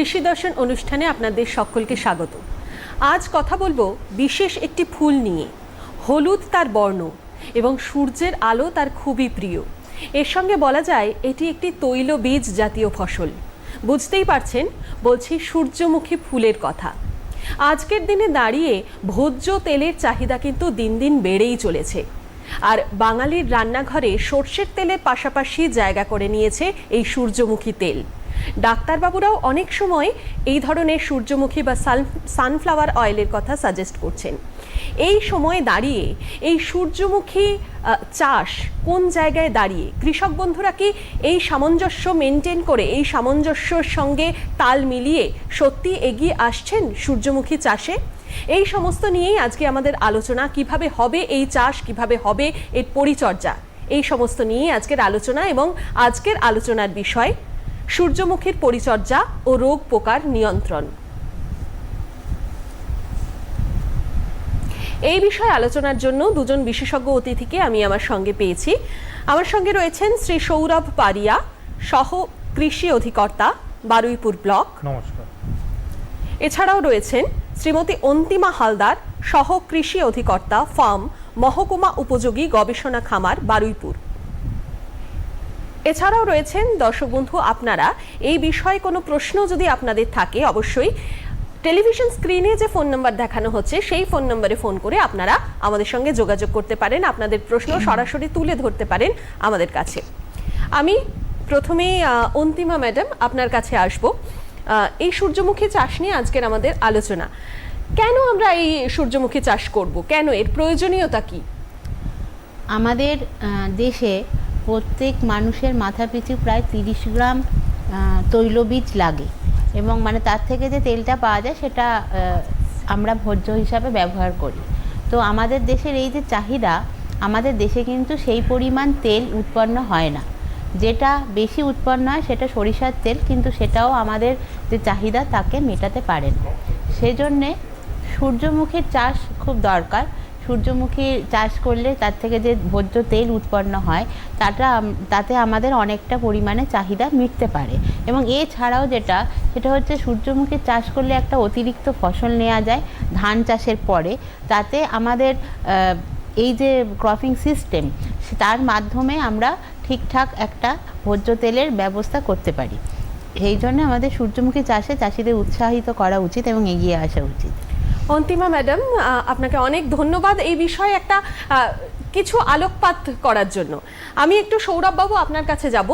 কৃষি দর্শন অনুষ্ঠানে আপনাদের সকলকে স্বাগত। আজ কথা বলব বিশেষ একটি ফুল নিয়ে। হলুদ তার বর্ণ এবং সূর্যের আলো তার খুবই প্রিয়। এর সঙ্গে বলা যায়, এটি একটি তৈলবীজ জাতীয় ফসল। বুঝতেই পারছেন, বলছি সূর্যমুখী ফুলের কথা। আজকের দিনে দাঁড়িয়ে ভোজ্য তেলের চাহিদা কিন্তু দিন দিন বেড়েই চলেছে। আর বাঙালির রান্নাঘরে সর্ষের তেলের পাশাপাশি জায়গা করে নিয়েছে এই সূর্যমুখী তেল। ডাক্তারবাবুরাও অনেক সময় এই ধরনের সূর্যমুখী বা সান- সানফ্লাওয়ার অয়েলের কথা সাজেস্ট করছেন। এই সময়ে দাঁড়িয়ে এই সূর্যমুখী চাষ কোন জায়গায় দাঁড়িয়ে? কৃষক বন্ধুরা কি এই সামঞ্জস্য মেনটেন করে, এই সামঞ্জস্যর সঙ্গে তাল মিলিয়ে সত্যি এগিয়ে আসছেন সূর্যমুখী চাষে? এই সমস্ত নিয়েই আজকে আমাদের আলোচনা, কীভাবে হবে এই চাষ, কীভাবে হবে এর পরিচর্যা। এই সমস্ত নিয়েই আজকের আলোচনা এবং আজকের আলোচনার বিষয় সূর্যমুখীর পরিচর্যা ও রোগ পোকার নিয়ন্ত্রণ। এই বিষয়ে আলোচনার জন্য দুজন বিশেষজ্ঞ অতিথিকে আমি আমার সঙ্গে পেয়েছি। আমার সঙ্গে রয়েছেন শ্রী সৌরভ পারিয়া সহ কৃষি অধিকর্তা বারুইপুর ব্লক। নমস্কার। এছাড়াও রয়েছেন শ্রীমতী অন্তিমা হালদার সহ কৃষি অধিকর্তা ফার্ম মহকুমা উপযোগী গবেষণা খামার বারুইপুর। এছাড়াও রয়েছেন দর্শক বন্ধু আপনারা এই বিষয়ে কোনো প্রশ্ন যদি আপনাদের থাকে, অবশ্যই টেলিভিশন স্ক্রিনে যে ফোন নাম্বার দেখানো হচ্ছে, সেই ফোন নম্বরে ফোন করে আপনারা আমাদের সঙ্গে যোগাযোগ করতে পারেন, আপনাদের প্রশ্ন সরাসরি তুলে ধরতে পারেন আমাদের কাছে। আমি প্রথমেই অন্তিমা ম্যাডাম, আপনার কাছে আসব। এই সূর্যমুখী চাষ নিয়ে আজকের আমাদের আলোচনা। কেন আমরা এই সূর্যমুখী চাষ করব? কেন? এর প্রয়োজনীয়তা কি? আমাদের দেশে প্রত্যেক মানুষের মাথা পিছু প্রায় তিরিশ গ্রাম তৈলবীজ লাগে। এবং মানে তার থেকে যে তেলটা পাওয়া যায় সেটা আমরা ভোজ্য হিসাবে ব্যবহার করি। তো আমাদের দেশের এই যে চাহিদা, আমাদের দেশে কিন্তু সেই পরিমাণ তেল উৎপন্ন হয় না। যেটা বেশি উৎপন্ন হয় সেটা সরিষার তেল, কিন্তু সেটাও আমাদের যে চাহিদা তাকে মেটাতে পারে না। সেজন্যে সূর্যমুখীর চাষ খুব দরকার। সূর্যমুখী চাষ করলে তার থেকে যে ভোজ্য তেল উৎপন্ন হয়, তাটা তাতে আমাদের অনেকটা পরিমাণে চাহিদা মিটতে পারে। এবং এছাড়াও যেটা, সেটা হচ্ছে সূর্যমুখী চাষ করলে একটা অতিরিক্ত ফসল নেওয়া যায় ধান চাষের পরে। তাতে আমাদের এই যে ক্রপিং সিস্টেম তার মাধ্যমে আমরা ঠিকঠাক একটা ভোজ্য তেলের ব্যবস্থা করতে পারি। সেই জন্য আমাদের সূর্যমুখী চাষে চাষিদের উৎসাহিত করা উচিত এবং এগিয়ে আসা উচিত। অন্তিমা ম্যাডাম আপনাকে অনেক ধন্যবাদ এই বিষয়ে একটা কিছু আলোকপাত করার জন্য। আমি একটু সৌরভবাবু আপনার কাছে যাব।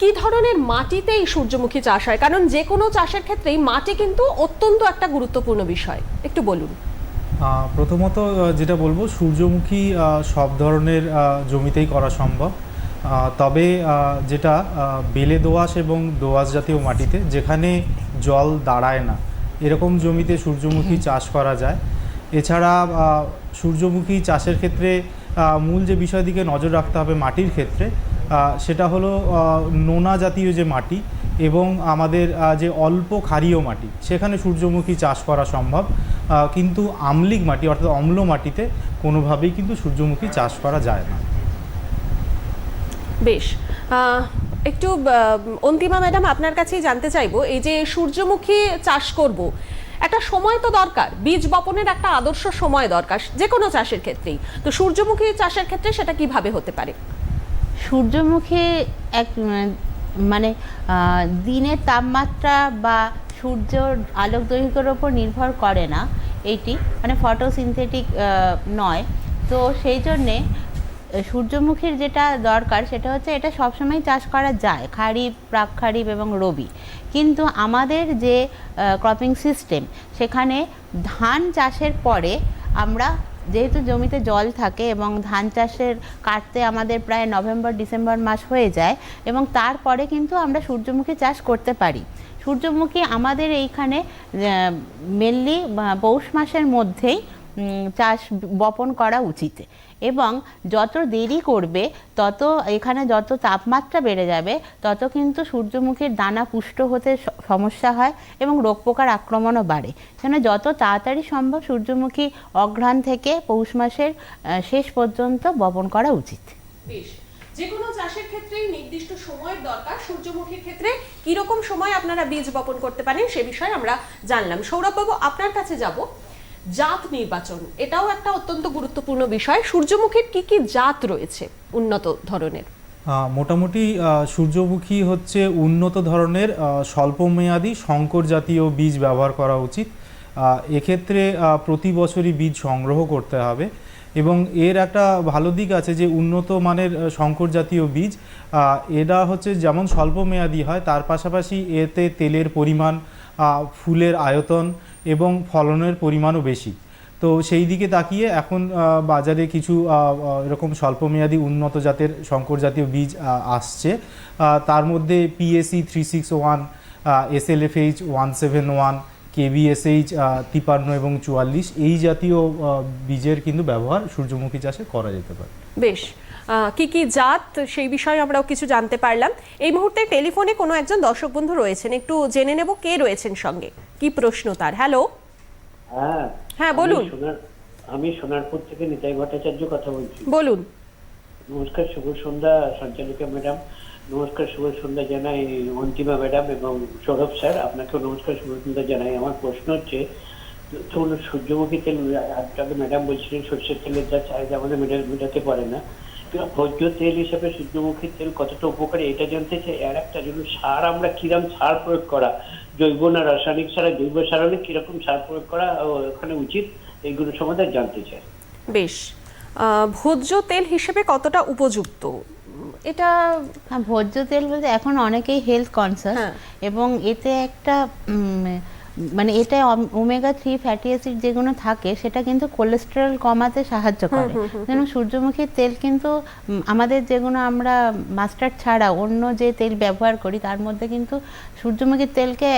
কি ধরনের মাটিতে এই সূর্যমুখী চাষ হয়? কারণ যে কোনো চাষের ক্ষেত্রেই মাটি কিন্তু অত্যন্ত একটা গুরুত্বপূর্ণ বিষয়। একটু বলুন। প্রথমত যেটা বলব, সূর্যমুখী সব ধরনের জমিতেই করা সম্ভব। তবে যেটা বেলে দোআঁশ এবং দোআঁশ জাতীয় মাটিতে, যেখানে জল দাঁড়ায় না। এরকম জমিতে সূর্যমুখী চাষ করা যায়। এছাড়া সূর্যমুখী চাষের ক্ষেত্রে মূল যে বিষয় দিকে নজর রাখতে হবে মাটির ক্ষেত্রে সেটা হলো নোনা জাতীয় যে মাটি এবং আমাদের যে অল্প ক্ষারীয় মাটি সেখানে সূর্যমুখী চাষ করা সম্ভব। কিন্তু আম্লিক মাটি অর্থাৎ অম্ল মাটিতে কোনোভাবেই কিন্তু সূর্যমুখী চাষ করা যায় না। বেশ একটু অন্তিমা ম্যাডাম আপনার কাছেই জানতে চাইব, এই যে সূর্যমুখী চাষ করব, একটা সময় তো দরকার, বীজ বপনের একটা আদর্শ সময় দরকার যে কোনো চাষের ক্ষেত্রেই। তো সূর্যমুখী চাষের ক্ষেত্রে সেটা কীভাবে হতে পারে? সূর্যমুখী এক মানে দিনের তাপমাত্রা বা সূর্যর আলোক দৈর্ঘ্যের ওপর নির্ভর করে না এইটি মানে ফটোসিনথেটিক নয়। তো সেই জন্যে সূর্যমুখীর যেটা দরকার সেটা হচ্ছে এটা সবসময় চাষ করা যায়, খারিফ, প্রাক খারিফ এবং রবি। কিন্তু আমাদের যে ক্রপিং সিস্টেম সেখানে ধান চাষের পরে আমরা যেহেতু জমিতে জল থাকে এবং ধান চাষের কাটতে আমাদের প্রায় নভেম্বর, ডিসেম্বর মাস হয়ে যায় এবং তারপরে কিন্তু আমরা সূর্যমুখী চাষ করতে পারি। সূর্যমুখী আমাদের এইখানে মেনলি পৌষ মাসের মধ্যেই চাষ বপন করা উচিত। এবং যত দেরি করবে, তত এখানে যত তাপমাত্রা বেড়ে যাবে, তত কিন্তু সূর্যমুখীর দানা পুষ্ট হতে সমস্যা হয় এবং রোগ পোকার আক্রমণও বাড়ে। সেজন্য যত তাড়াতাড়ি সম্ভব সূর্যমুখী অঘ্রাণ থেকে পৌষ মাসের শেষ পর্যন্ত বপন করা উচিত। যে কোনো চাষের ক্ষেত্রেই নির্দিষ্ট সময়ের দরকার। সূর্যমুখীর ক্ষেত্রে কীরকম সময় আপনারা বীজ বপন করতে পারেন, সে বিষয়ে আমরা জানলাম। সৌরভবাবু, আপনার কাছে যাব। জাত নির্বাচন, এটাও একটা অত্যন্ত গুরুত্বপূর্ণ বিষয়। সূর্যমুখীর কি কি জাত রয়েছে উন্নত ধরনের? মোটামুটি সূর্যমুখী হচ্ছে উন্নত ধরনের স্বল্পমেয়াদী সংকর জাতীয় বীজ ব্যবহার করা উচিত। এক্ষেত্রে প্রতি বছরই বীজ সংগ্রহ করতে হবে এবং এর একটা ভালো দিক আছে যে উন্নত মানের সংকর জাতীয় বীজ এরা হচ্ছে যেমন স্বল্পমেয়াদী হয়, তার পাশাপাশি এতে তেলের পরিমাণ ফুলের আয়তন এবং ফলনের পরিমাণও বেশি। তো সেই দিকে তাকিয়ে এখন বাজারে কিছু এরকম স্বল্পমেয়াদী উন্নত জাতের শঙ্কর জাতীয় বীজ আসছে। তার মধ্যে PSC three six one S L F H one seven one KBSH তিপান্ন এবং চুয়াল্লিশ, এই জাতীয় বীজের কিন্তু ব্যবহার সূর্যমুখী চাষে করা যেতে পারে। বেশ। কি কি জাত সেই বিষয়ে আমরাও কিছু জানতে পারলাম। এই মুহূর্তে টেলিফোনে কোনো একজন দর্শক বন্ধু রয়েছেন। একটু জেনে নেব কে রয়েছেন সঙ্গে। কি প্রশ্ন তার? হ্যালো হ্যাঁ হ্যাঁ, বলুন। আমি সোনারপুর থেকে নিতাই ভট্টাচার্য কথা বলছি। বলুন। নমস্কার শুভ সন্ধ্যা সঞ্চালিকা ম্যাডাম। নমস্কার শুভ সন্ধ্যা জানাই অন্তিমা ম্যাডাম এবং সৌরভ স্যার। আপনাকেও নমস্কার শুভ সন্ধ্যা জানাই। আমার প্রশ্ন হচ্ছে ধরুন সূর্যমুখী তেল ম্যাডাম বলছিলেন সর্ষের তেলের যা চাহিদা আমাদের মেটা- মেটাতে পারে না। ভোজ্য তেল হিসেবে সূর্যমুখী তেল কতটা উপকারী এটা জানতে চাই। আর একটা জন্য সার আমরা কিরম সার প্রয়োগ করা? জৈব না রাসায়নিক সার? জৈব সার হলে কীরকম সার প্রয়োগ করা ও, ওখানে উচিত? এইগুলো সম্বন্ধে জানতে চাই। বেশ। ভোজ্য তেল হিসেবে কতটা উপযুক্ত? এটা হ্যাঁ ভোজ্য তেল বলতে এখন অনেকেই হেলথ কনসাস হ্যাঁ। এবং এতে একটা মানে এটা ওমেগা থ্রি ফ্যাটি অ্যাসিড যেগুলো থাকে সেটা কিন্তু কোলেস্টেরল কমাতে সাহায্য করে। যেন সূর্যমুখীর তেল কিন্তু আমাদের যেগুলো আমরা মাস্টার্ড ছাড়া অন্য যে তেল ব্যবহার করি তার মধ্যে কিন্তু সূর্যমুখীর তেলকে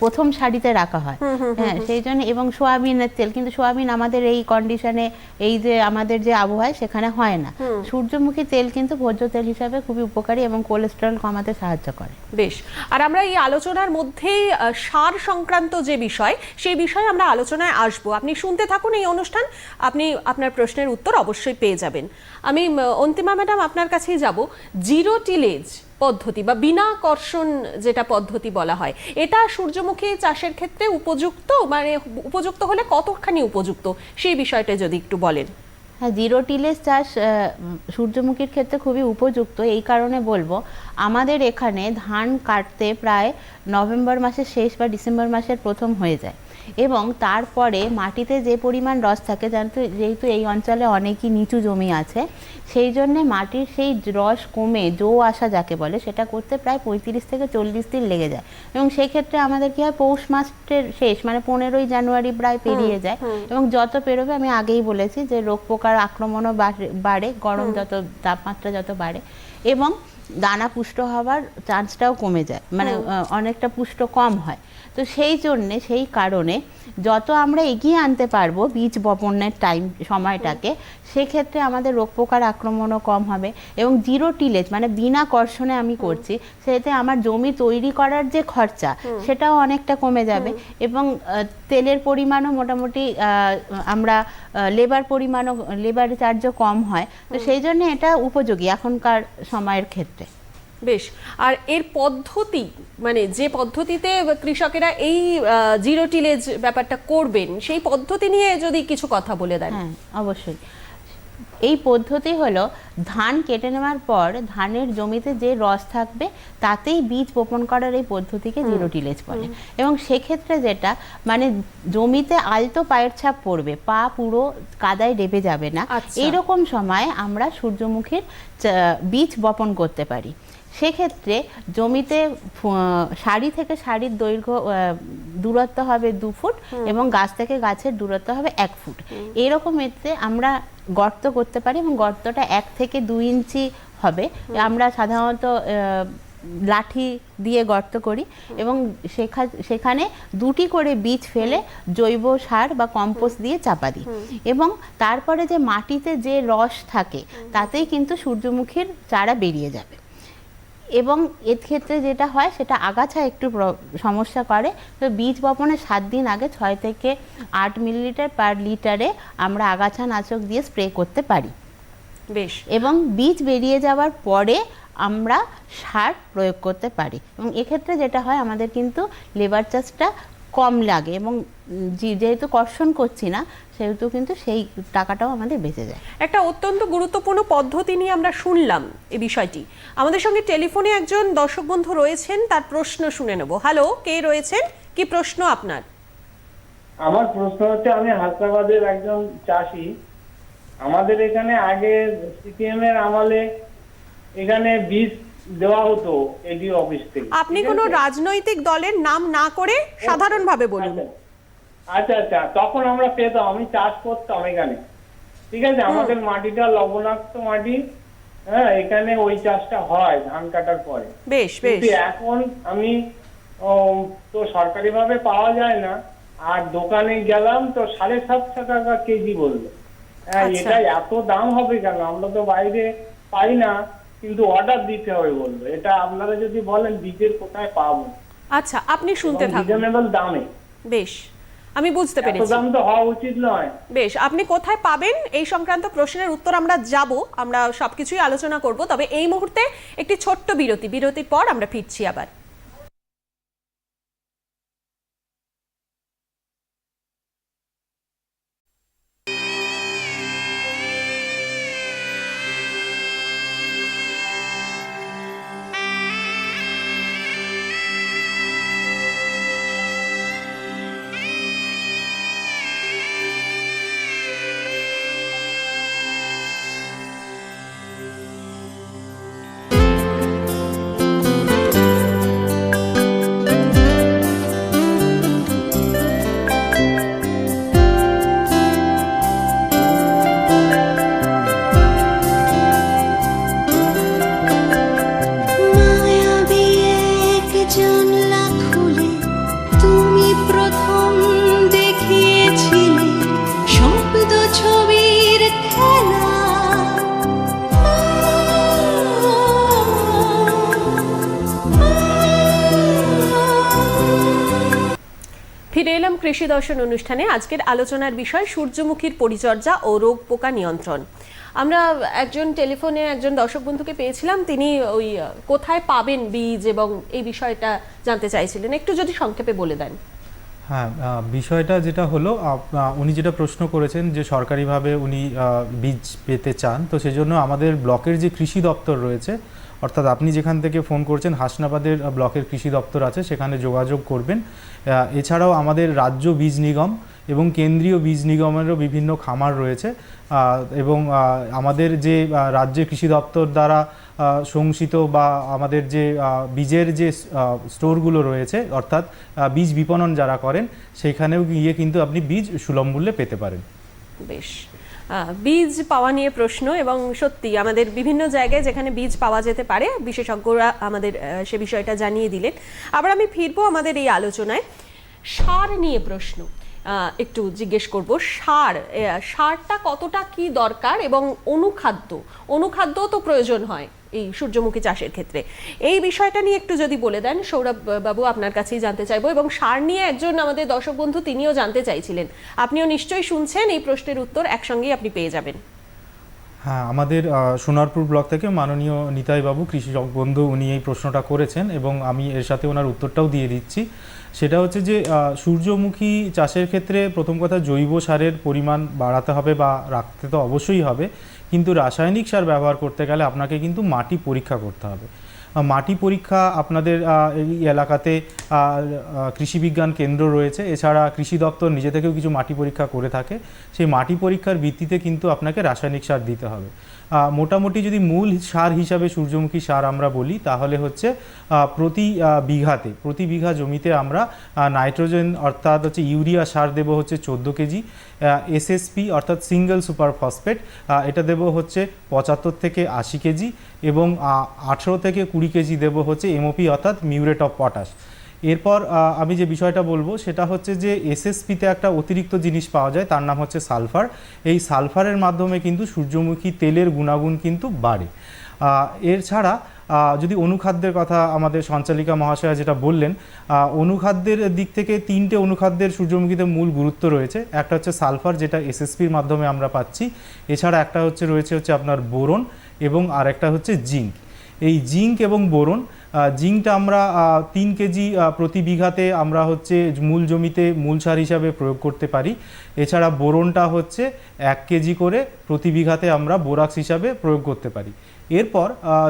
প্রথম সারিতে রাখা হয়। হ্যাঁ সেই জন্য এবং সোয়াবিনের তেল কিন্তু সোয়াবিন আমাদের এই কন্ডিশনে এই যে আমাদের যে আবহাওয়া সেখানে হয় না। সূর্যমুখী তেল কিন্তু ভোজ্য তেল হিসাবে খুবই উপকারী এবং কোলেস্টেরল কমাতে সাহায্য করে। বেশ। আর আমরা এই আলোচনার মধ্যেই সার সংক্রান্ত যে বিষয়, সেই বিষয়ে আমরা আলোচনায় আসব। আপনি শুনতে থাকুন এই অনুষ্ঠান। আপনি আপনার প্রশ্নের উত্তর অবশ্যই পেয়ে যাবেন। আমি অন্তিমা ম্যাডাম, আপনার কাছেই যাব। জিরো টিলেজ পদ্ধতি বা বিনা কর্ষণ যেটা পদ্ধতি বলা হয়, এটা সূর্যমুখী চাষের ক্ষেত্রে উপযুক্ত? মানে উপযুক্ত হলে কতখানি উপযুক্ত? সেই বিষয়টা যদি একটু বলেন। হ্যাঁ জিরো টিলেজ চাষ সূর্যমুখীর ক্ষেত্রে খুবই উপযুক্ত। এই কারণে বলব, আমাদের এখানে ধান কাটতে প্রায় নভেম্বর মাসের শেষ বা ডিসেম্বর মাসের প্রথম হয়ে যায়। এবং তারপরে মাটিতে যে পরিমাণ রস থাকে যেহেতু যেহেতু এই অঞ্চলে অনেকই নিচু জমি আছে সেই জন্যে মাটির সেই রস কমে জো আসা যাকে বলে সেটা করতে প্রায় পঁয়ত্রিশ থেকে চল্লিশ দিন লেগে যায়। এবং সেক্ষেত্রে আমাদের কি হয় পৌষ মাসের শেষ মানে পনেরোই জানুয়ারি প্রায় পেরিয়ে যায়। এবং যত পেরোবে আমি আগেই বলেছি যে রোগ পোকার আক্রমণও বাড়ে- বাড়ে গরম যত তাপমাত্রা যত বাড়ে। এবং দানা পুষ্ট হওয়ার চান্সটাও কমে যায়। মানে অনেকটা পুষ্ট কম হয়। তো সেই জন্যে সেই কারণে যত আমরা এগিয়ে আনতে পারব বীজ বপনের টাইম সময়টাকে সেক্ষেত্রে আমাদের রোগ পোকার আক্রমণও কম হবে এবং জিরো টিলেজ মানে বিনা কর্ষণে আমি করছি সেতে আমার জমি তৈরি করার যে খরচা সেটাও অনেকটা কমে যাবে এবং তেলের পরিমাণও মোটামুটি আমরা লেবার পরিমাণও লেবার চার্জও কম হয়। তো সেই জন্য এটা উপযোগী এখনকার সময়ের ক্ষেত্রে। বেশ। আর এর পদ্ধতি মানে যে পদ্ধতিতে কৃষকেরা এই জিরো টিলেজ ব্যাপারটা করবেন সেই পদ্ধতি নিয়ে যদি কিছু কথা বলে দেন। হ্যাঁ অবশ্যই। এই পদ্ধতি হলো ধান কেটে নেওয়ার পর ধানের জমিতে যে রস থাকবে তাতেই বীজ বপন করার এই পদ্ধতিকে জিরো টিলেজ বলে। এবং সেক্ষেত্রে যেটা মানে জমিতে আলতো পায়ের ছাপ পড়বে পা পুরো কাদায় ডেবে যাবে না। আচ্ছা। এইরকম সময় আমরা সূর্যমুখীর বীজ বপন করতে পারি। সেক্ষেত্রে জমিতে সারি থেকে সারির দৈর্ঘ্য দূরত্ব হবে দু ফুট এবং গাছ থেকে গাছের দূরত্ব হবে এক ফুট। এরকম এতে আমরা গর্ত করতে পারি এবং গর্তটা এক থেকে দুই ইঞ্চি হবে। আমরা সাধারণত লাঠি দিয়ে গর্ত করি এবং সেখা- সেখানে দুটি করে বীজ ফেলে জৈব সার বা কম্পোস্ট দিয়ে চাপা দিই। এবং তারপরে যে মাটিতে যে রস থাকে তাতেই কিন্তু সূর্যমুখীর চারা বেরিয়ে যাবে। এবং এর ক্ষেত্রে যেটা হয় সেটা আগাছা একটু সমস্যা করে। তো বীজ বপনের সাত দিন আগে ছয় থেকে আট মিলিলিটার পার লিটারে আমরা আগাছা নাশক দিয়ে স্প্রে করতে পারি। বেশ। এবং বীজ বেরিয়ে যাওয়ার পরে আমরা সার প্রয়োগ করতে পারি। এবং এক্ষেত্রে যেটা হয় আমাদের কিন্তু লেবার চার্জটা কম লাগে এবং যে- যেহেতু কর্ষণ করছি না সেহেতু কিন্তু সেই টাকাটাও আমাদের বেঁচে যায়। একটা অত্যন্ত গুরুত্বপূর্ণ পদ্ধতি নিয়ে আমরা শুনলাম এই বিষয়টি। আমাদের সঙ্গে টেলিফোনে একজন দর্শক বন্ধু রয়েছেন তার প্রশ্ন শুনে নেব। হ্যালো কে রয়েছেন? কি প্রশ্ন আপনার? আমার প্রশ্ন হচ্ছে আমি হাসনাবাদের একজন চাষি। আমাদের এখানে আগে সিপিএম এর আমলে এখানে বীজ দেওয়া হতো এডি অফিস থেকে। আপনি কোনো রাজনৈতিক দলের নাম না করে সাধারণভাবে বলুন। আচ্ছা। আচ্ছা আচ্ছা তখন আমরা পেতাম আমি চাষ করতাম এখানে। ঠিক আছে? আমাদের মাটিটা লবণাক্ত মাটি হ্যাঁ এখানে ওই চাষটা হয় ধান কাটার পরে। বেশ বেশ। এখন আমি তো সরকারি ভাবে পাওয়া যায় না আর দোকানে গেলাম তো সাড়ে সাতশো টাকা কেজি বলল। হ্যাঁ আচ্ছা। এটা এত দাম হবে কেন? আমরা তো বাইরে পাই না। কিন্তু অর্ডার দিতে হবে বলল। এটা আপনারা যদি বলেন বীজের কোথায় পাবো? আচ্ছা আপনি শুনতে থাকুন। রিজনেবল দামে। বেশ আমি বুঝতে পেরেছি। দাম তো হওয়া উচিত নয়। বেশ আপনি কোথায় পাবেন এই সংক্রান্ত প্রশ্নের উত্তর আমরা যাব আমরা সবকিছুই আলোচনা করব। তবে এই মুহূর্তে একটি ছোট্ট বিরতি। বিরতির পর আমরা ফিরছি আবার। ফিরে এলাম কৃষি দর্শন অনুষ্ঠানে। আজকের আলোচনার বিষয়, সূর্যমুখীর পরিচর্যা ও রোগ পোকা নিয়ন্ত্রণ। আমরা একজন টেলিফোনে একজন দর্শক বন্ধুকে পেয়েছিলাম, তিনি ওই, কোথায় পাবেন বীজ এবং এই বিষয়টা জানতে চাইছিলেন। একটু যদি সংক্ষেপে বলে দেন। হ্যাঁ বিষয়টা যেটা হলো উনি যেটা প্রশ্ন করেছেন যে সরকারিভাবে উনি বীজ পেতে চান, তো সেজন্য আমাদের ব্লকের যে কৃষি দপ্তর রয়েছে অর্থাৎ আপনি যেখান থেকে ফোন করছেন হাসনাবাদের ব্লকের কৃষি দপ্তর আছে সেখানে যোগাযোগ করবেন। এছাড়াও আমাদের রাজ্য বীজ নিগম এবং কেন্দ্রীয় বীজ নিগমেরও বিভিন্ন খামার রয়েছে। এবং আমাদের যে আহ, রাজ্যের কৃষি দপ্তর দ্বারা সংসিত বা আমাদের যে বীজের যে স্টোরগুলো রয়েছে অর্থাৎ বীজ বিপণন যারা করেন সেখানেও গিয়ে কিন্তু আপনি বীজ সুলভ মূল্যে পেতে পারেন। বেশ। বীজ পাওয়া নিয়ে প্রশ্ন এবং সত্যি আমাদের বিভিন্ন জায়গায় যেখানে বীজ পাওয়া যেতে পারে, বিশেষজ্ঞরা আমাদের সে বিষয়টা জানিয়ে দিলেন। আবার আমি ফিরবো আমাদের এই আলোচনায়। সার নিয়ে প্রশ্ন একটু জিজ্ঞেস করব। সার সারটা কতটা কি দরকার এবং অনুখাদ্য? অনুখাদ্য তো প্রয়োজন হয়। এই সূর্যমুখী চাষের ক্ষেত্রে। এই বিষয়টা নিয়ে একটু যদি বলে দেন, সৌরভ বাবু আপনার কাছেই জানতে চাইব এবং সার নিয়ে একজন আমাদের দর্শক বন্ধু তিনিও জানতে চাইছিলেন। আপনিও নিশ্চয়ই শুনছেন এই প্রশ্নের উত্তর, একসঙ্গেই আপনি পেয়ে যাবেন। হ্যাঁ আমাদের সোনারপুর ব্লক থেকে মাননীয় নিতাইবাবু কৃষি বন্ধু, উনি এই প্রশ্নটা করেছেন এবং আমি এর সাথে ওনার উত্তরটাও দিয়ে দিচ্ছি। সেটা হচ্ছে যে সূর্যমুখী চাষের ক্ষেত্রে প্রথম কথা জৈব সারের পরিমাণ বাড়াতে হবে বা রাখতে তো অবশ্যই হবে। কিন্তু রাসায়নিক সার ব্যবহার করতে গেলে আপনাকে কিন্তু মাটি পরীক্ষা করতে হবে। মাটি পরীক্ষা আপনাদের এই এলাকাতে কৃষি বিজ্ঞান কেন্দ্র রয়েছে। এছাড়া কৃষি দপ্তর নিজে থেকেও কিছু মাটি পরীক্ষা করে থাকে। সেই মাটি পরীক্ষার ভিত্তিতে কিন্তু আপনাকে রাসায়নিক সার দিতে হবে। মোটামুটি যদি মূল সার হিসাবে সূর্যমুখী সার আমরা বলি, তাহলে হচ্ছে প্রতি বিঘাতে, প্রতি বিঘা জমিতে আমরা নাইট্রোজেন অর্থাৎ হচ্ছে ইউরিয়া সার দেবো হচ্ছে চোদ্দ কেজি এসএসপি অর্থাৎ সিঙ্গেল সুপার ফসফেট এটা দেবো হচ্ছে পঁচাত্তর থেকে আশি কেজি এবং আঠেরো থেকে কুড়ি কেজি দেবো হচ্ছে এমওপি অর্থাৎ মিউরেট অফ পটাশ। এরপর আমি যে বিষয়টা বলব সেটা হচ্ছে যে এসএসপিতে একটা অতিরিক্ত জিনিস পাওয়া যায়, তার নাম হচ্ছে সালফার। এই সালফারের মাধ্যমে কিন্তু সূর্যমুখী তেলের গুণাগুণ কিন্তু বাড়ে। এর ছাড়া যদি অনুখাদ্যের কথা আমাদের সঞ্চালিকা মহাশয়া যেটা বললেন অনুখাদ্যের দিক থেকে তিনটে অনুখাদ্যের সূর্যমুখীতে মূল গুরুত্ব রয়েছে। একটা হচ্ছে সালফার যেটা এসএসপির মাধ্যমে আমরা পাচ্ছি। এছাড়া একটা হচ্ছে, রয়েছে হচ্ছে আপনার বোরন এবং আরেকটা হচ্ছে জিঙ্ক। এই জিঙ্ক এবং বোরন জিঙ্কটা আমরা তিন কেজি প্রতি বিঘাতে আমরা হচ্ছে মূল জমিতে মূল সার হিসাবে প্রয়োগ করতে পারি। এছাড়া বোরনটা হচ্ছে এক কেজি করে প্রতি বিঘাতে আমরা বোরাক্স হিসাবে প্রয়োগ করতে পারি। এরপর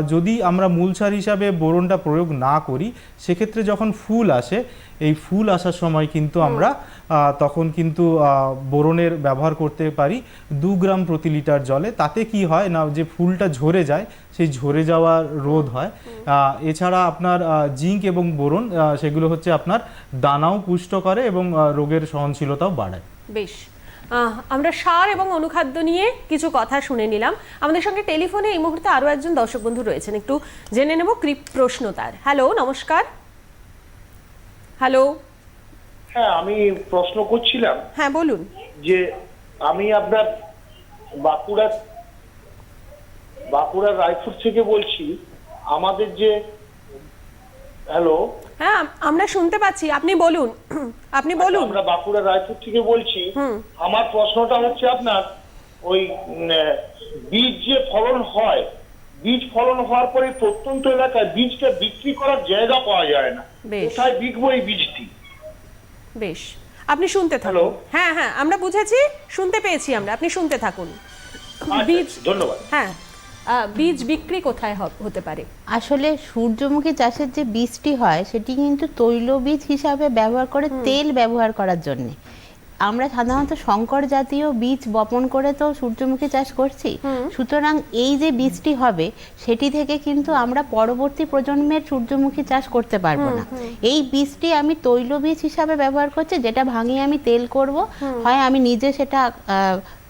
যদি আমরা মূল সার হিসাবে বোরনটা প্রয়োগ না করি সেক্ষেত্রে যখন ফুল আসে এই ফুল আসার সময় কিন্তু আমরা তখন কিন্তু বোরনের ব্যবহার করতে পারি দু গ্রাম প্রতি লিটার জলে। তাতে কি হয় না যে ফুলটা ঝরে যায় সেই ঝরে যাওয়ার রোধ হয়। এছাড়া আপনার জিঙ্ক এবং বোরন সেগুলো হচ্ছে আপনার দানাও পুষ্ট করে এবং রোগের সহনশীলতাও বাড়ায়। বেশ। আমরা সার এবং অনুখাদ্য নিয়ে কিছু কথা শুনে নিলাম। আমাদের সঙ্গে টেলিফোনে এই মুহূর্তে আরও একজন দর্শক বন্ধু রয়েছেন। একটু জেনে নেব ক্রিপ প্রশ্ন তার। হ্যালো নমস্কার। হ্যালো। হ্যাঁ আমি প্রশ্ন করছিলাম হ্যাঁ বলুন। যে আমি আপনার বাঁকুড়া বাঁকুড়ার রায়পুর থেকে বলছি আমাদের যে হ্যালো হ্যাঁ আমরা শুনতে পাচ্ছি। আপনি বলুন। আপনি বলুন। আমরা বাঁকুড়া রায়পুর থেকে বলছি। আমার প্রশ্নটা হচ্ছে আপনার ওই বীজ যে ফলন হয় বীজ ফলন হওয়ার পরে প্রত্যন্ত এলাকায় বীজটা বিক্রি করার জায়গা পাওয়া যায় না। কোথায় বিকবো এই বীজটি? বেশ। আপনি শুনতে থাকুন। হ্যাঁ হ্যাঁ আমরা বুঝেছি শুনতে পেয়েছি আমরা। আপনি শুনতে থাকুন। আচ্ছা, বীজ ধন্যবাদ। হ্যাঁ। বীজ বিক্রি কোথায় হতে পারে? আসলে সূর্যমুখী চাষের যে বীজটি হয় সেটি কিন্তু তৈল বীজ হিসাবে ব্যবহার করে তেল ব্যবহার করার জন্যে। আমরা সাধারণত শঙ্কর জাতীয় বীজ বপন করে তো সূর্যমুখী চাষ করছি। সুতরাং এই যে বীজটি হবে সেটি থেকে কিন্তু আমরা পরবর্তী প্রজন্মের সূর্যমুখী চাষ করতে পারব না। এই বীজটি আমি তৈল বীজ হিসাবে ব্যবহার করছি যেটা ভাঙিয়ে আমি তেল করব। হয় আমি নিজে সেটা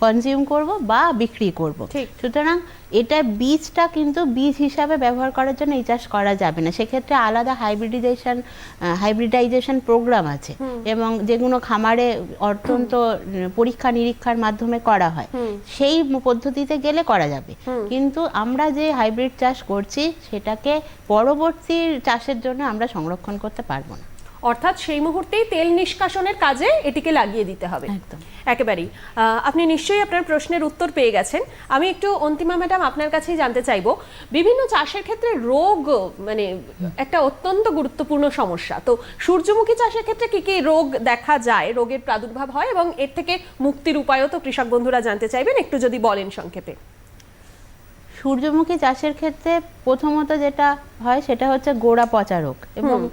কনজিউম করব বা বিক্রি করব। সুতরাং এটা বীজটা কিন্তু বীজ হিসাবে ব্যবহার করার জন্য এই চাষ করা যাবে না। সেক্ষেত্রে আলাদা হাইব্রিডাইজেশন হাইব্রিডাইজেশন প্রোগ্রাম আছে। এবং যেগুলো খামারে অত্যন্ত পরীক্ষা নিরীক্ষার মাধ্যমে করা হয়। সেই পদ্ধতিতে গেলে করা যাবে। কিন্তু আমরা যে হাইব্রিড চাষ করছি সেটাকে পরবর্তী চাষের জন্য আমরা সংরক্ষণ করতে পারব না। অর্থাৎ সেই মুহূর্তেই তেল নিষ্কাশনের কাজে এটিকে লাগিয়ে দিতে হবে। একদম। একেবারেই। আপনি নিশ্চয়ই আপনার প্রশ্নের উত্তর পেয়ে গেছেন। আমি একটু অন্তিমা ম্যাডাম আপনার কাছেই জানতে চাইব বিভিন্ন চাষের ক্ষেত্রে রোগ মানে একটা অত্যন্ত গুরুত্বপূর্ণ সমস্যা। তো সূর্যমুখী চাষের ক্ষেত্রে কি কি রোগ দেখা যায়? রোগের প্রাদুর্ভাব হয় এবং এর থেকে মুক্তির উপায়ও তো কৃষক বন্ধুরা জানতে চাইবেন। একটু যদি বলেন সংক্ষেপে। সূর্যমুখী চাষের ক্ষেত্রে প্রথমত যেটা হয় সেটা হচ্ছে গোড়া পচা রোগ এবং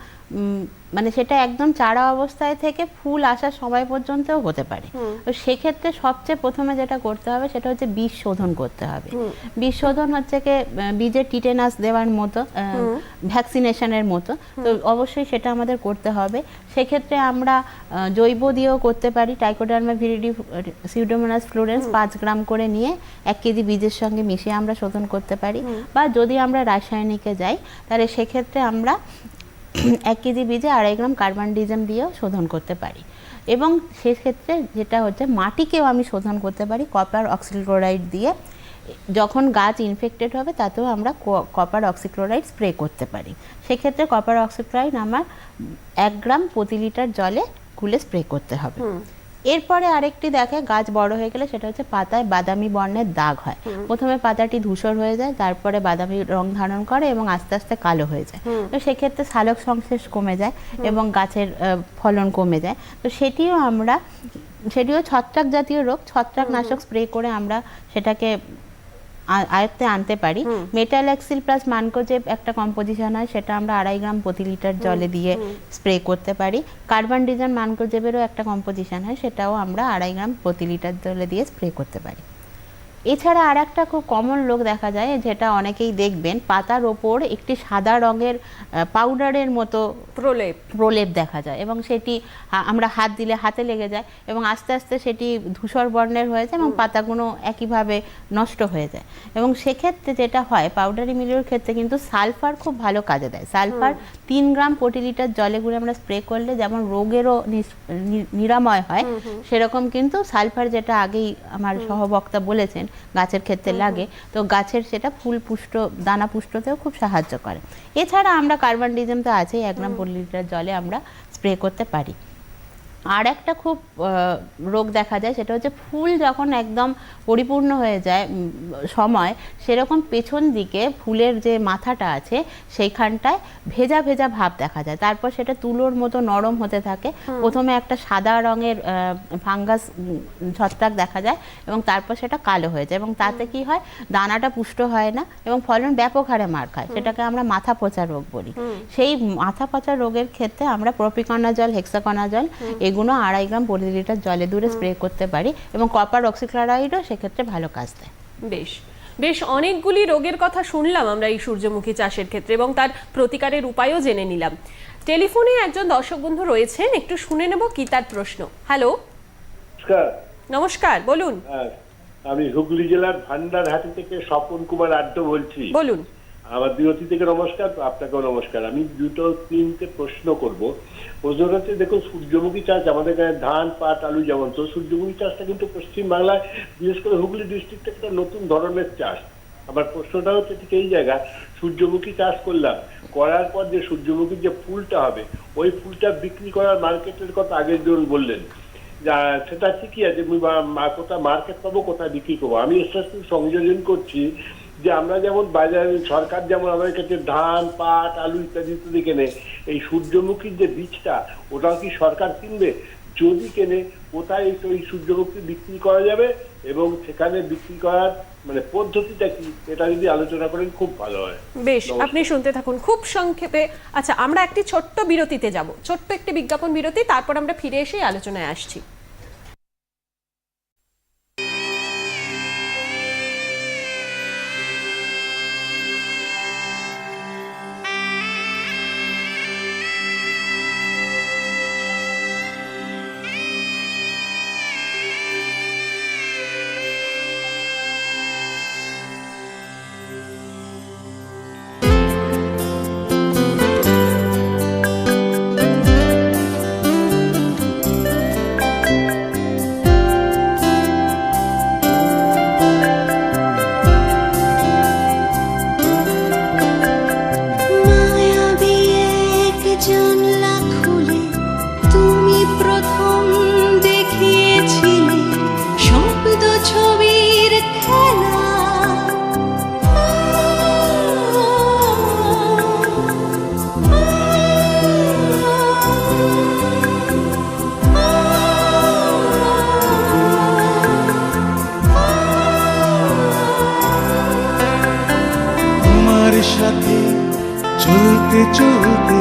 মানে সেটা একদম চারা অবস্থায় থেকে ফুল আসার সময় পর্যন্তও হতে পারে। তো সেক্ষেত্রে সবচেয়ে প্রথমে যেটা করতে হবে সেটা হচ্ছে বীজ শোধন করতে হবে। বীজ শোধন হচ্ছে কি বীজের টিটেনাস দেওয়ার মতো ভ্যাকসিনেশনের মতো। তো অবশ্যই সেটা আমাদের করতে হবে। সেক্ষেত্রে আমরা জৈব দিয়েও করতে পারি। টাইকোডার্মা ভিরিডি সিউডোমোনাস ফ্লোরেন্স পাঁচ গ্রাম করে নিয়ে এক কেজি বীজের সঙ্গে মিশিয়ে আমরা শোধন করতে পারি। বা যদি আমরা রাসায়নিকে যাই তাহলে সেক্ষেত্রে আমরা এক কেজি বীজে আড়াই গ্রাম কার্বন ডিজেম দিয়েও শোধন করতে পারি। এবং সেক্ষেত্রে যেটা হচ্ছে, মাটিকেও আমি শোধন করতে পারি কপার অক্সিক্লোরাইড দিয়ে। যখন গাছ ইনফেক্টেড হবে, তাতেও আমরা কপার অক্সিক্লোরাইড স্প্রে করতে পারি। সেক্ষেত্রে কপার অক্সিক্লোরাইড আমার এক গ্রাম প্রতি লিটার জলে গুলে স্প্রে করতে হবে। এরপরে আরেকটি দেখে গাছ বড় হয়ে গেলে সেটা হচ্ছে পাতায় বাদামি বর্ণের দাগ হয়। প্রথমে পাতাটি ধূসর হয়ে যায় তারপরে বাদামি রং ধারণ করে এবং আস্তে আস্তে কালো হয়ে যায়। তো সেক্ষেত্রে সালোক সংশ্লেষ কমে যায় এবং গাছের ফলন কমে যায়। তো সেটিও আমরা সেটিও ছত্রাক জাতীয় রোগ ছত্রাকনাশক স্প্রে করে আমরা সেটাকে আয়ত্তে আনতে পারি। মেটাল্যাক্সিল প্লাস মানকোজেব একটা কম্পোজিশন হয় সেটা আমরা আড়াই গ্রাম প্রতি লিটার জলে দিয়ে স্প্রে করতে পারি। কার্বন ডিজন মানকোজেবেরও একটা কম্পোজিশন হয় সেটাও আমরা আড়াই গ্রাম প্রতি লিটার জলে দিয়ে স্প্রে করতে পারি। এছাড়া আর একটা খুব কমন লোক দেখা যায় যেটা অনেকেই দেখবেন পাতার ওপর একটি সাদা রঙের পাউডারের মতো প্রলেপ। প্রলেপ দেখা যায় এবং সেটি আমরা হাত দিলে হাতে লেগে যায় এবং আস্তে আস্তে সেটি ধূসর বর্ণের হয়ে যায় এবং পাতাগুলো একইভাবে নষ্ট হয়ে যায়। এবং সেক্ষেত্রে যেটা হয় পাউডারি মিলের ক্ষেত্রে কিন্তু সালফার খুব ভালো কাজে দেয়। সালফার তিন গ্রাম প্রতি লিটার জলে গুলে আমরা স্প্রে করলে যেমন রোগেরও নিরাময় হয় সেরকম কিন্তু সালফার যেটা আগেই আমার সহবক্তা বলেছেন গাছের ক্ষেত্রে লাগে তো গাছের সেটা ফুল পুষ্ট দানা পুষ্টতেও খুব সাহায্য করে। এছাড়া আমরা কার্বন ডিজেম তো আছেই এক গ্রাম প্রতি লিটার জলে আমরা স্প্রে করতে পারি। আর একটা খুব রোগ দেখা যায় সেটা হচ্ছে ফুল যখন একদম পরিপূর্ণ হয়ে যায় সময় সেরকম পেছন দিকে ফুলের যে মাথাটা আছে সেইখানটায় ভেজা ভেজা ভাব দেখা যায়। তারপর সেটা তুলোর মতো নরম হতে থাকে। প্রথমে একটা সাদা রঙের ফাঙ্গাস ছত্রাক দেখা যায় এবং তারপর সেটা কালো হয়ে যায় এবং তাতে কি হয় দানাটা পুষ্ট হয় না এবং ফলন ব্যাপক হারে মার খায়। সেটাকে আমরা মাথা পচা রোগ বলি। সেই মাথা পচা রোগের ক্ষেত্রে আমরা প্রপিকনা জল হেক্সাকনা জল এগুলো আড়াই গ্রাম প্রতি লিটার জলে দূরে স্প্রে করতে পারি এবং কপার অক্সিক্লোরাইডও সেক্ষেত্রে ভালো কাজ দেয়। বেশ বেশ অনেকগুলি রোগের কথা শুনলাম আমরা এই সূর্যমুখী চাষের ক্ষেত্রে এবং তার প্রতিকারের উপায়ও জেনে নিলাম। টেলিফোনে একজন দর্শক বন্ধু রয়েছেন একটু শুনে নেব কি তার প্রশ্ন। হ্যালো। নমস্কার। নমস্কার বলুন। হ্যাঁ, আমি হুগলি জেলার ভান্ডারহাটি থেকে স্বপন কুমার আড্ড বলছি। বলুন। আমার বিরতি থেকে নমস্কার, আপনাকেও নমস্কার। আমি দুটো তিনটে প্রশ্ন করব। প্রশ্ন হচ্ছে, দেখুন, সূর্যমুখী চাষ, আমাদের এখানে ধান, পাট, আলু যেমন, তো সূর্যমুখী চাষটা কিন্তু পশ্চিম বাংলায়, বিশেষ করে হুগলি ডিস্ট্রিক্টে একটা নতুন ধরনের চাষ। আমার প্রশ্নটা হচ্ছে ঠিক এই জায়গা, সূর্যমুখী চাষ করলাম, করার পর যে সূর্যমুখীর যে ফুলটা হবে, ওই ফুলটা বিক্রি করার মার্কেটের কথা আগের জন বললেন। সেটা ঠিকই আছে কোথায়, মার্কেট পাবো, কোথায় বিক্রি করব? আমি সংযোজন করছি যে আমরা যেমন বাজারে সরকার যেমন আমাদের কাছে ধান পাট আলু ইত্যাদি ইত্যাদি কেনে এই সূর্যমুখীর যে বীজটা ওটাও কি সরকার কিনবে? যদি কেনে কোথায় এই- ওই সূর্যমুখী বিক্রি করা যাবে এবং সেখানে বিক্রি করার মানে পদ্ধতিটা কি এটা যদি আলোচনা করেন খুব ভালো হয়। বেশ আপনি শুনতে থাকুন খুব সংক্ষেপে। আচ্ছা আমরা একটি ছোট্ট বিরতিতে যাব। ছোট্ট একটি বিজ্ঞাপন বিরতি তারপর আমরা ফিরে এসে আলোচনায় আসছি। চলতে চলতে,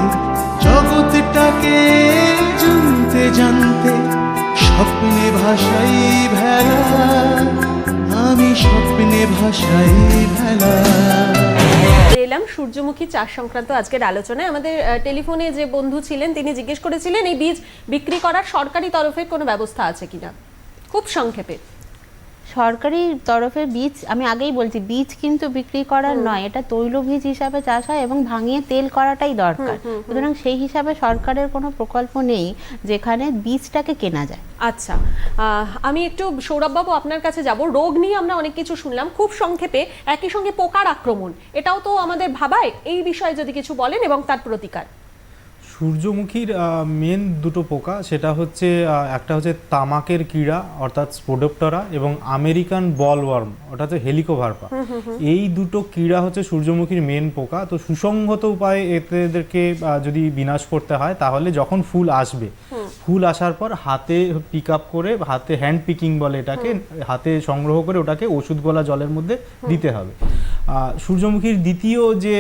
জগৎটাকে জানতে জানতে, স্বপ্নে ভাষাই ভেলা, আমি স্বপ্নে ভাষাই ভেলা। এলাম সূর্যমুখী চাষ সংক্রান্ত আজকের আলোচনায়। আমাদের টেলিফোনে যে বন্ধু ছিলেন, তিনি জিজ্ঞেস করেছিলেন, এই বীজ বিক্রি করার সরকারি তরফে কোনো ব্যবস্থা আছে কিনা? খুব সংক্ষেপে। সরকারি তরফে বীজ আমি আগেই বলছি বীজ কিন্তু বিক্রি করার নয় এটা তৈল বীজ হিসাবে চাষ হয় এবং ভাঙিয়ে তেল করাটাই দরকার। সুতরাং সেই হিসাবে সরকারের কোনো প্রকল্প নেই যেখানে বীজটাকে কেনা যায়। আচ্ছা আহ, আমি একটু সৌরভবাবু আপনার কাছে যাব। রোগ নিয়ে আমরা অনেক কিছু শুনলাম খুব সংক্ষেপে একই সঙ্গে পোকার আক্রমণ এটাও তো আমাদের ভাবায়। এই বিষয়ে যদি কিছু বলেন এবং তার প্রতিকার। সূর্যমুখীর মেন দুটো পোকা সেটা হচ্ছে একটা হচ্ছে তামাকের কীড়া অর্থাৎ স্পোডোপ্টরা এবং আমেরিকান বলওয়ার্ম অর্থাৎ হচ্ছে হেলিকোভার্পা। এই দুটো কীড়া হচ্ছে সূর্যমুখীর মেন পোকা। তো সুসংহত উপায়ে এদেরকে যদি বিনাশ করতে হয় তাহলে যখন ফুল আসবে ফুল আসার পর হাতে পিক আপ করে হাতে হ্যান্ড পিকিং বলে এটাকে হাতে সংগ্রহ করে ওটাকে ওষুধ গলা জলের মধ্যে দিতে হবে। সূর্যমুখীর দ্বিতীয় যে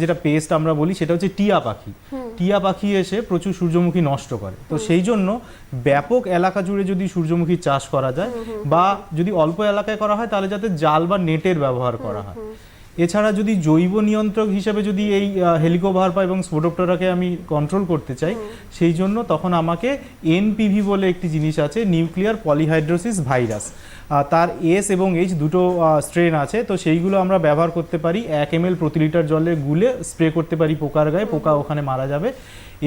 যেটা পেস্ট আমরা বলি সেটা হচ্ছে টিয়া পাখি। টিয়া পাখি এসে প্রচুর সূর্যমুখী নষ্ট করে। তো সেই জন্য ব্যাপক এলাকা জুড়ে যদি সূর্যমুখী চাষ করা যায় বা যদি অল্প এলাকায় করা হয় তাহলে যাতে জাল বা নেটের ব্যবহার করা হয়। এছাড়া যদি জৈব নিয়ন্ত্রক হিসেবে যদি এই হেলিকোভারপা এবং স্পোডোপ্টোরাকে আমি কন্ট্রোল করতে চাই সেই জন্য তখন আমাকে এনপিভি বলে একটি জিনিস আছে নিউক্লিয়ার পলিহাইড্রোসিস ভাইরাস তার এস এবং এইচ দুটো স্ট্রেন আছে তো সেইগুলো আমরা ব্যবহার করতে পারি। এক এম প্রতি লিটার জলে গুলে স্প্রে করতে পারি পোকার গায়ে পোকা ওখানে মারা যাবে।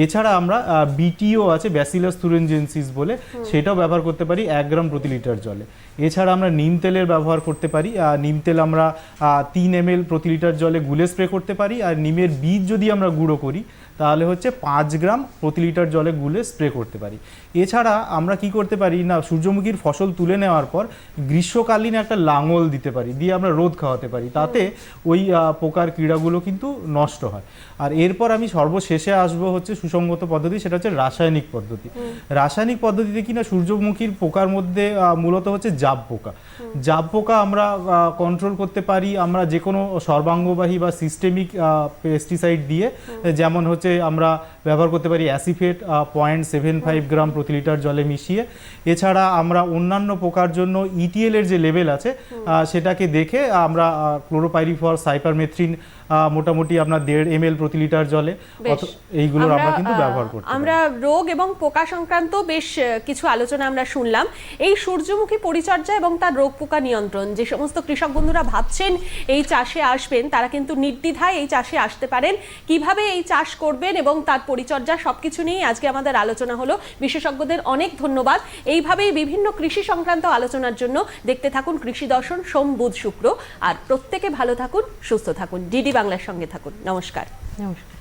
এছাড়া আমরা বিটিও আছে ব্যাসিলাস থুরেনজেন্সিস বলে সেটাও ব্যবহার করতে পারি এক গ্রাম প্রতি লিটার জলে। এছাড়া আমরা নিম তেলের ব্যবহার করতে পারি নিম তেল আমরা তিন এম প্রতি লিটার জলে গুলে স্প্রে করতে পারি আর নিমের বীজ যদি আমরা গুঁড়ো করি তাহলে হচ্ছে পাঁচ গ্রাম প্রতি লিটার জলে গুলে স্প্রে করতে পারি। এছাড়া আমরা কি করতে পারি না সূর্যমুখীর ফসল তুলে নেওয়ার পর গ্রীষ্মকালীন একটা লাঙল দিতে পারি দিয়ে আমরা রোদ খাওয়াতে পারি। তাতে ওই পোকার ক্রীড়াগুলো কিন্তু নষ্ট হয়। আর এরপর আমি সর্বশেষে আসব হচ্ছে সুসংগত পদ্ধতি সেটা হচ্ছে রাসায়নিক পদ্ধতি। রাসায়নিক পদ্ধতিতে কি না সূর্যমুখীর পোকার মধ্যে মূলত হচ্ছে জাব পোকা। জাব পোকা আমরা কন্ট্রোল করতে পারি আমরা যে কোনো সর্বাঙ্গবাহী বা সিস্টেমিক পেস্টিসাইড দিয়ে যেমন হচ্ছে আমরা ব্যবহার করতে পারি acephate point seven five gram প্রতি লিটার জলে মিশিয়ে। এছাড়া আমরা অন্যান্য পোকার জন্য ইটিএল এর যে লেভেল আছে সেটাকে দেখে আমরা ক্লোরোপাইরিফর সাইপারমেথ্রিন মোটামুটি আপনার দেড় এম প্রতি লিটার জলে। এইগুলোর আমরা কিন্তু ব্যবহার পারি। আমরা রোগ এবং পোকা সংক্রান্ত বেশ কিছু আলোচনা আমরা শুনলাম। এই সূর্যমুখী পরিচর্যা এবং তার রোগ পোকা নিয়ন্ত্রণ যে সমস্ত কৃষক বন্ধুরা ভাবছেন এই চাষে আসবেন তারা কিন্তু নির্দ্বিধায় এই চাষে আসতে পারেন। কীভাবে এই চাষ করবেন এবং তার পরিচর্যা সবকিছু নিয়েই আজকে আমাদের আলোচনা হলো। বিশেষজ্ঞদের অনেক ধন্যবাদ। এইভাবেই বিভিন্ন কৃষি সংক্রান্ত আলোচনার জন্য দেখতে থাকুন কৃষি দর্শন সোম বুধ শুক্র। আর প্রত্যেকে ভালো থাকুন সুস্থ থাকুন। ডিডি বাংলার সঙ্গে থাকুন। নমস্কার। নমস্কার।